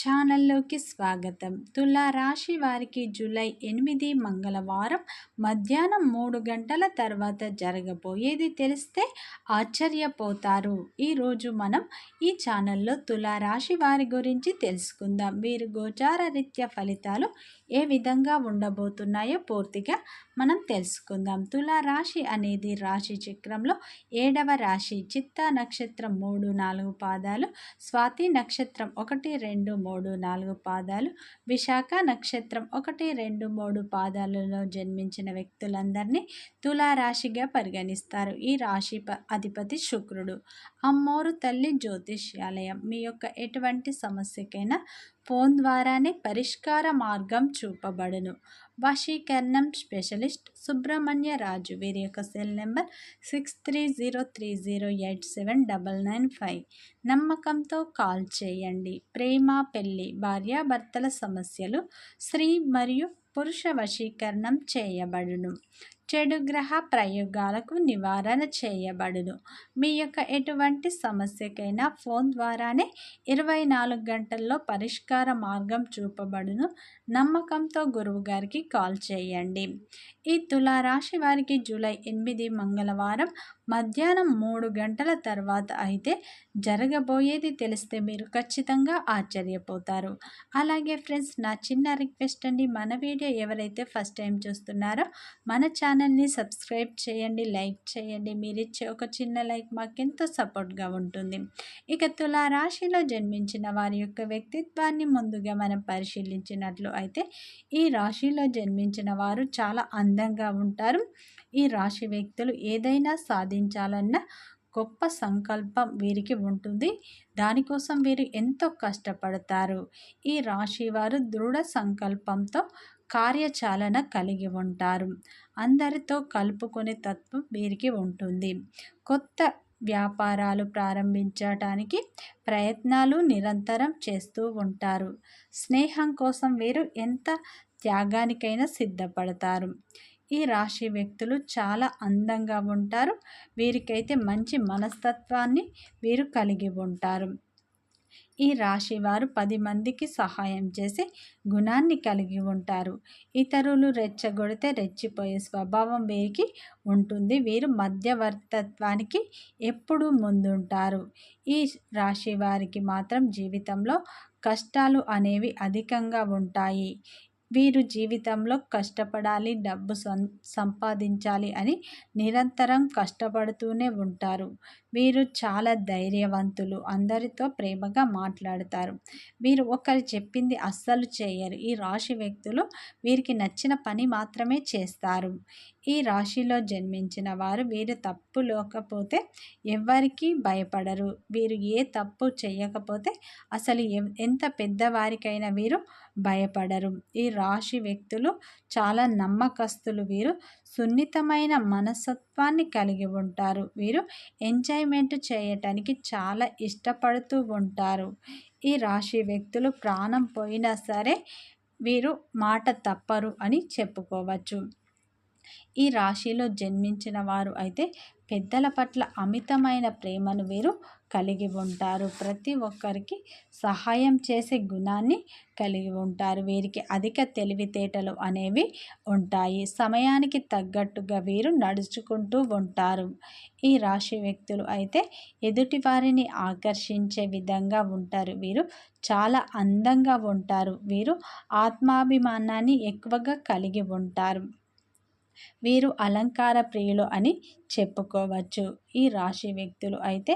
ఛానల్లోకి స్వాగతం. తులా రాశి వారికి జూలై ఎనిమిది మంగళవారం మధ్యాహ్నం మూడు గంటల తర్వాత జరగబోయేది తెలిస్తే ఆశ్చర్యపోతారు. ఈరోజు మనం ఈ ఛానల్లో తులా రాశి వారి గురించి తెలుసుకుందాం. వీరు గోచార రీత్యా ఫలితాలు ఏ విధంగా ఉండబోతున్నాయో పూర్తిగా మనం తెలుసుకుందాం. తులా రాశి అనేది రాశి చక్రంలో ఏడవ రాశి. చిత్త నక్షత్రం మూడు నాలుగు పాదాలు స్వాతి నక్షత్రం ఒకటి రెండు మూడు మూడు నాలుగు పాదాలు. విశాఖ నక్షత్రం ఒకటి రెండు మూడు పాదాలలో జన్మించిన వ్యక్తులందరినీ తులారాశిగా పరిగణిస్తారు. ఈ రాశి అధిపతి శుక్రుడు. అమ్మోరు తల్లి జ్యోతిష్యాలయం. మీ యొక్క ఎటువంటి సమస్యకైనా ఫోన్ ద్వారానే పరిష్కార మార్గం చూపబడును. వశీకరణం స్పెషలిస్ట్ సుబ్రహ్మణ్య రాజు. వీరి యొక్క cell number six three zero three zero eight seven double nine five. నమ్మకంతో కాల్ చేయండి. ప్రేమ పెళ్ళి భార్యాభర్తల సమస్యలు స్త్రీ మరియు పురుష వశీకరణం చేయబడును. చెడు గ్రహ ప్రయోగాలకు నివారణ చేయబడును. మీ యొక్క ఎటువంటి సమస్యకైనా ఫోన్ ద్వారానే ఇరవై నాలుగు గంటల్లో పరిష్కార మార్గం చూపబడును. నమ్మకంతో గురువు గారికి కాల్ చేయండి. ఈ తులారాశి వారికి జూలై ఎనిమిది మంగళవారం మధ్యాహ్నం మూడు గంటల తర్వాత అయితే జరగబోయేది తెలిస్తే మీరు ఖచ్చితంగా ఆశ్చర్యపోతారు. అలాగే ఫ్రెండ్స్ నా చిన్న రిక్వెస్ట్ అండి. మన వీడియో ఎవరైతే ఫస్ట్ టైం చూస్తున్నారో మన ఛానల్ని సబ్స్క్రైబ్ చేయండి లైక్ చేయండి. మీరు ఇచ్చే ఒక చిన్న లైక్ మాకెంతో సపోర్ట్గా ఉంటుంది. ఇక తులారాశిలో జన్మించిన వారి యొక్క వ్యక్తిత్వాన్ని ముందుగా మనం పరిశీలించినట్లు అయితే ఈ రాశిలో జన్మించిన వారు చాలా అందంగా ఉంటారు. ఈ రాశి వ్యక్తులు ఏదైనా సాధించాలన్న గొప్ప సంకల్పం వీరికి ఉంటుంది. దానికోసం వీరు ఎంతో కష్టపడతారు. ఈ రాశి వారు దృఢ సంకల్పంతో కార్యచాలన కలిగి ఉంటారు. అందరితో కలుపుకునే తత్వం వీరికి ఉంటుంది. కొత్త వ్యాపారాలు ప్రారంభించటానికి ప్రయత్నాలు నిరంతరం చేస్తూ ఉంటారు. స్నేహం కోసం వీరు ఎంత త్యాగానికైనా సిద్ధపడతారు. ఈ రాశి వ్యక్తులు చాలా అందంగా ఉంటారు. వీరికైతే మంచి మనస్తత్వాన్ని వీరు కలిగి ఉంటారు. ఈ రాశి వారు పది మందికి సహాయం చేసే గుణాన్ని కలిగి ఉంటారు. ఇతరులు రెచ్చగొడితే రెచ్చిపోయే స్వభావం వీరికి ఉంటుంది. వీరు మధ్యవర్తత్వానికి ఎప్పుడూ ముందుంటారు. ఈ రాశి వారికి మాత్రం జీవితంలో కష్టాలు అనేవి అధికంగా ఉంటాయి. వీరు జీవితంలో కష్టపడాలి డబ్బు సం సంపాదించాలి అని నిరంతరం కష్టపడుతూనే ఉంటారు. వీరు చాలా ధైర్యవంతులు. అందరితో ప్రేమగా మాట్లాడతారు. వీరు ఒకరు చెప్పింది అస్సలు చేయరు. ఈ రాశి వ్యక్తులు వీరికి నచ్చిన పని మాత్రమే చేస్తారు. ఈ రాశిలో జన్మించిన వారు వీరు తప్పు లేకపోతే ఎవరికి భయపడరు. వీరు ఏ తప్పు చేయకపోతే అసలు ఎంత పెద్దవారికైనా వీరు భయపడరు. ఈ రాశి వ్యక్తులు చాలా నమ్మకస్తులు వీరు. సున్నితమైన మనస్తత్వాన్ని కలిగి ఉంటారు. వీరు ఎంజాయ్మెంట్ చేయటానికి చాలా ఇష్టపడుతూ ఉంటారు. ఈ రాశి వ్యక్తులు ప్రాణం పోయినా సరే వీరు మాట తప్పరు అని చెప్పుకోవచ్చు. ఈ రాశిలో జన్మించిన వారు అయితే పెద్దల పట్ల అమితమైన ప్రేమను వీరు కలిగి ఉంటారు. ప్రతి ఒక్కరికి సహాయం చేసే గుణాన్ని కలిగి ఉంటారు. వీరికి అధిక తెలివితేటలు అనేవి ఉంటాయి. సమయానికి తగ్గట్టుగా వీరు నడుచుకుంటూ ఉంటారు. ఈ రాశి వ్యక్తులు అయితే ఎదుటి వారిని ఆకర్షించే విధంగా ఉంటారు. వీరు చాలా అందంగా ఉంటారు. వీరు ఆత్మాభిమానాన్ని ఎక్కువగా కలిగి ఉంటారు. వీరు అలంకార ప్రియులు అని చెప్పుకోవచ్చు. ఈ రాశి వ్యక్తులు అయితే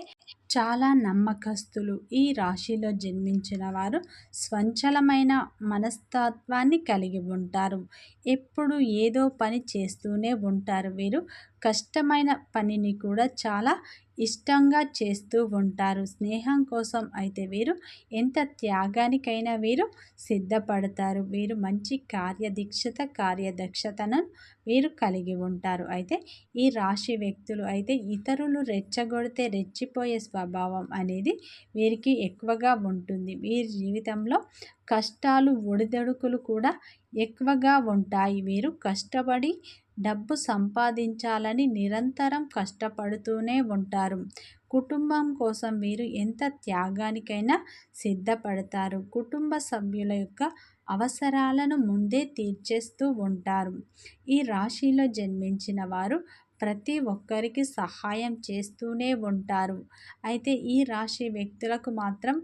చాలా నమ్మకస్తులు. ఈ రాశిలో జన్మించిన వారు స్వంచలమైన మనస్తత్వాన్ని కలిగి ఉంటారు. ఎప్పుడు ఏదో పని చేస్తూనే ఉంటారు. వీరు కష్టమైన పనిని కూడా చాలా ఇష్టంగా చేస్తూ ఉంటారు. స్నేహం కోసం అయితే వీరు ఎంత త్యాగానికైనా వీరు సిద్ధపడతారు. వీరు మంచి కార్యదీక్షత కార్యదక్షతను వీరు కలిగి ఉంటారు. అయితే ఈ రాశి వ్యక్తులు. అయితే ఇతరులు రెచ్చగొడితే రెచ్చిపోయే స్వభావం అనేది వీరికి ఎక్కువగా ఉంటుంది. వీరి జీవితంలో కష్టాలు ఒడిదడుకులు కూడా ఎక్కువగా ఉంటాయి. వీరు కష్టపడి డబ్బు సంపాదించాలని నిరంతరం కష్టపడుతూనే ఉంటారు. కుటుంబం కోసం వీరు ఎంత త్యాగానికైనా సిద్ధపడతారు. కుటుంబ సభ్యుల యొక్క అవసరాలను ముందే తీర్చేస్తూ ఉంటారు. ఈ రాశిలో జన్మించిన వారు ప్రతి ఒక్కరికి సహాయం చేస్తూనే ఉంటారు. అయితే ఈ రాశి వ్యక్తులకు మాత్రం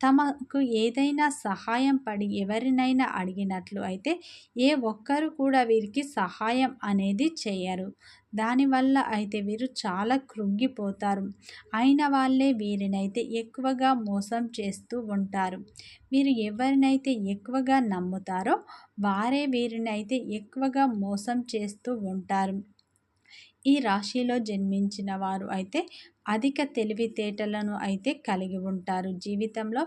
తమకు ఏదైనా సహాయం పడి ఎవరినైనా అడిగినట్లు అయితే ఏ ఒక్కరు కూడా వీరికి సహాయం అనేది చేయరు. దానివల్ల అయితే వీరు చాలా కృంగిపోతారు. అయిన వాళ్ళే వీరినైతే ఎక్కువగా మోసం చేస్తూ ఉంటారు. వీరు ఎవరినైతే ఎక్కువగా నమ్ముతారో వారే వీరినైతే ఎక్కువగా మోసం చేస్తూ ఉంటారు. ఈ రాశిలో జన్మించిన వారు అయితే అధిక తెలివితేటలను అయితే కలిగి ఉంటారు. జీవితంలో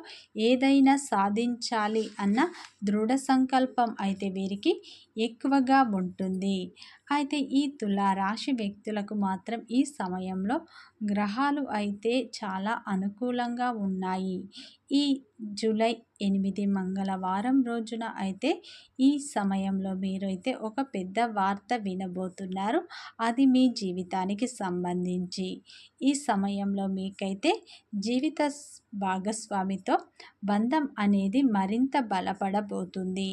ఏదైనా సాధించాలి అన్న దృఢ సంకల్పం అయితే వీరికి ఎక్కువగా ఉంటుంది. అయితే ఈ తులారాశి వ్యక్తులకు మాత్రం ఈ సమయంలో గ్రహాలు అయితే చాలా అనుకూలంగా ఉన్నాయి. ఈ జూలై ఎనిమిది మంగళవారం రోజున అయితే ఈ సమయంలో మీరైతే ఒక పెద్ద వార్త వినబోతున్నారు. అది మీ జీవితానికి సంబంధించి. ఈ సమయంలో మీకైతే జీవిత భాగస్వామితో బంధం అనేది మరింత బలపడబోతుంది.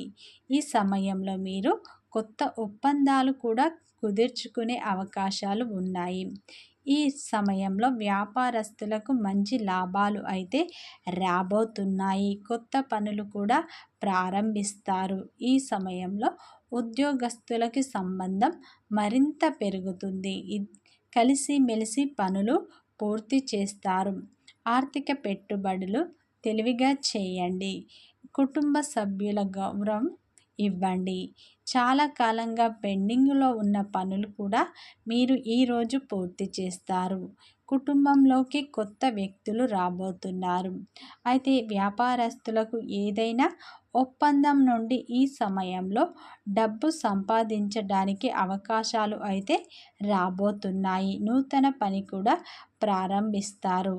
ఈ సమయంలో మీరు కొత్త ఒప్పందాలు కూడా కుదుర్చుకునే అవకాశాలు ఉన్నాయి. ఈ సమయంలో వ్యాపారస్తులకు మంచి లాభాలు అయితే రాబోతున్నాయి. కొత్త పనులు కూడా ప్రారంభిస్తారు. ఈ సమయంలో ఉద్యోగస్తులకి సంబంధం మరింత పెరుగుతుంది. కలిసిమెలిసి పనులు పూర్తి చేస్తారు. ఆర్థిక పెట్టుబడులు తెలివిగా చేయండి. కుటుంబ సభ్యుల గౌరవం ఇవ్వండి. చాలా కాలంగా పెండింగ్లో ఉన్న పనులు కూడా మీరు ఈరోజు పూర్తి చేస్తారు. కుటుంబంలోకి కొత్త వ్యక్తులు రాబోతున్నారు. అయితే వ్యాపారస్తులకు ఏదైనా ఒప్పందం నుండి ఈ సమయంలో డబ్బు సంపాదించడానికి అవకాశాలు అయితే రాబోతున్నాయి. నూతన పని కూడా ప్రారంభిస్తారు.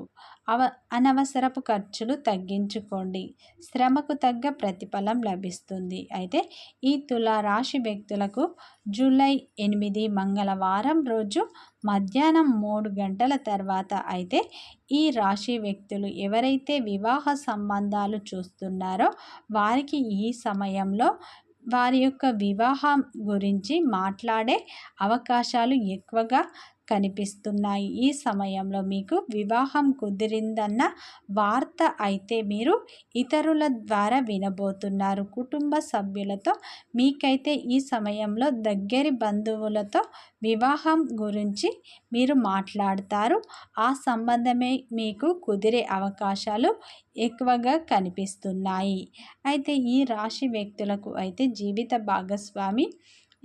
అవ అనవసరపు ఖర్చులు తగ్గించుకోండి. శ్రమకు తగ్గ ప్రతిఫలం లభిస్తుంది. అయితే ఈ తులారాశి వ్యక్తులకు జూలై ఎనిమిది మంగళవారం రోజు మధ్యాహ్నం మూడు గంటల తర్వాత అయితే ఈ రాశి వ్యక్తులు ఎవరైతే వివాహ సంబంధాలు చూస్తున్నారో వారికి ఈ సమయంలో వారి యొక్క వివాహం గురించి మాట్లాడే అవకాశాలు ఎక్కువగా కనిపిస్తున్నాయి. ఈ సమయంలో మీకు వివాహం కుదిరిందన్న వార్త అయితే మీరు ఇతరుల ద్వారా వినబోతున్నారు. కుటుంబ సభ్యులతో మీకైతే ఈ సమయంలో దగ్గరి బంధువులతో వివాహం గురించి మీరు మాట్లాడతారు. ఆ సంబంధమే మీకు కుదిరే అవకాశాలు ఎక్కువగా కనిపిస్తున్నాయి. అయితే ఈ రాశి వ్యక్తులకు అయితే జీవిత భాగస్వామి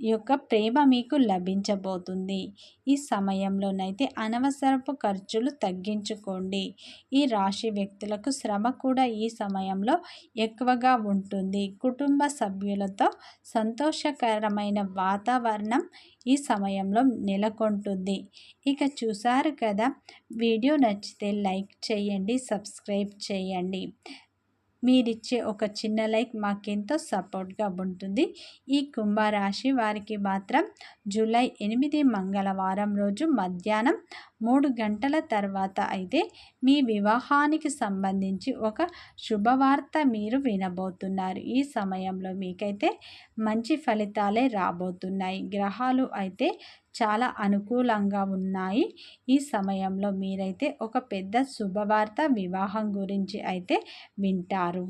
యొక్క ప్రేమ మీకు లభించబోతుంది. ఈ సమయంలోనైతే అనవసరపు ఖర్చులు తగ్గించుకోండి. ఈ రాశి వ్యక్తులకు శ్రమ కూడా ఈ సమయంలో ఎక్కువగా ఉంటుంది. కుటుంబ సభ్యులతో సంతోషకరమైన వాతావరణం ఈ సమయంలో నెలకొంటుంది. ఇక చూసారు కదా? వీడియో నచ్చితే లైక్ చేయండి సబ్స్క్రైబ్ చేయండి. మీరిచ్చే ఒక చిన్న లైక్ మాకెంతో సపోర్ట్గా ఉంటుంది. ఈ కుంభరాశి వారికి మాత్రం జూలై ఎనిమిది మంగళవారం రోజు మధ్యాహ్నం మూడు గంటల తర్వాత అయితే మీ వివాహానికి సంబంధించి ఒక శుభవార్త మీరు వినబోతున్నారు. ఈ సమయంలో మీకైతే మంచి ఫలితాలే రాబోతున్నాయి. గ్రహాలు అయితే చాలా అనుకూలంగా ఉన్నాయి. ఈ సమయంలో మీరైతే ఒక పెద్ద శుభవార్త వివాహం గురించి అయితే వింటారు.